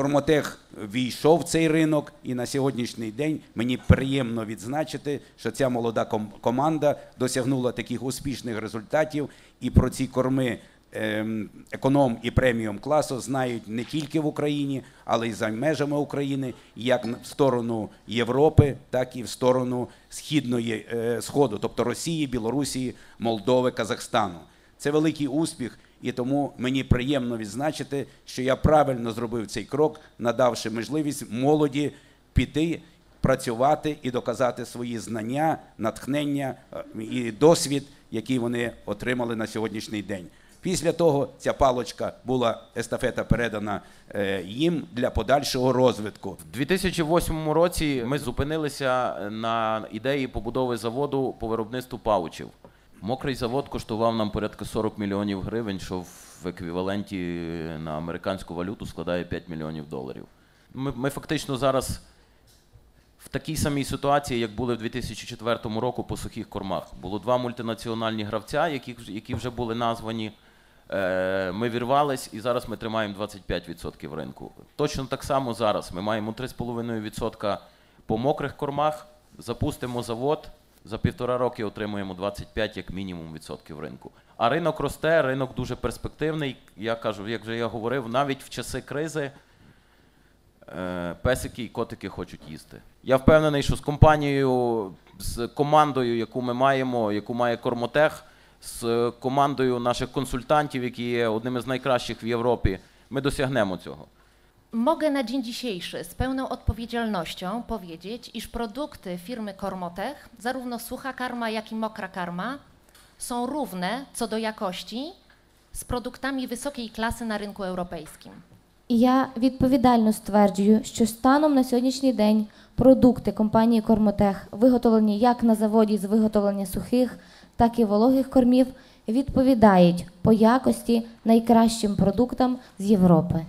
Кормотех війшов в цей ринок, і на сьогоднішній день мені приємно відзначити, що ця молода ком- команда досягнула таких успішних результатів, і про ці корми ем, економ і преміум класу знають не тільки в Україні, але й за межами України, як в сторону Європи, так і в сторону східної е, сходу, тобто Росії, Білорусі, Молдови, Казахстану. Це великий успіх, і тому мені приємно відзначити, що я правильно зробив цей крок, надавши можливість молоді піти, працювати і доказати свої знання, натхнення е, і досвід, який вони отримали на сьогоднішній день. Після того ця палочка була естафета передана е, їм для подальшого розвитку. У 2008 році ми зупинилися на ідеї побудови заводу по виробництву паучів. Мокрий завод коштував нам порядка 40 мільйонів гривень, що в еквіваленті на американську валюту складає 5 мільйонів доларів. Ми, ми фактично зараз в такій самій ситуації, як були в 2004 року по сухих кормах. Було два мультинаціональні гравця, які, які вже були названі. Е, Ми вірвались і зараз ми тримаємо 25% ринку. Точно так само зараз. Ми маємо 3,5% по мокрих кормах, запустимо завод, за півтора роки отримуємо 25 як мінімум відсотків ринку. А ринок росте, ринок дуже перспективний. Я кажу, як вже я говорив, навіть в часи кризи е, песики і котики хочуть їсти. Я впевнений, що з компанією, з командою, яку ми маємо, яку має Кормотех, з командою наших консультантів, які є одними з найкращих в Європі, ми досягнемо цього. Mogę na dzień dzisiejszy z pełną odpowiedzialnością powiedzieć, iż produkty firmy Kormotech, zarówno sucha karma, jak i mokra karma, są równe co do jakości z produktami wysokiej klasy na rynku europejskim. І я відповідально стверджую, що станом на сьогоднішній день продукти компанії Кормотех, виготовлені як на заводі з виготовлення сухих, так і вологих кормів, відповідають по якості найкращим продуктам з Європи.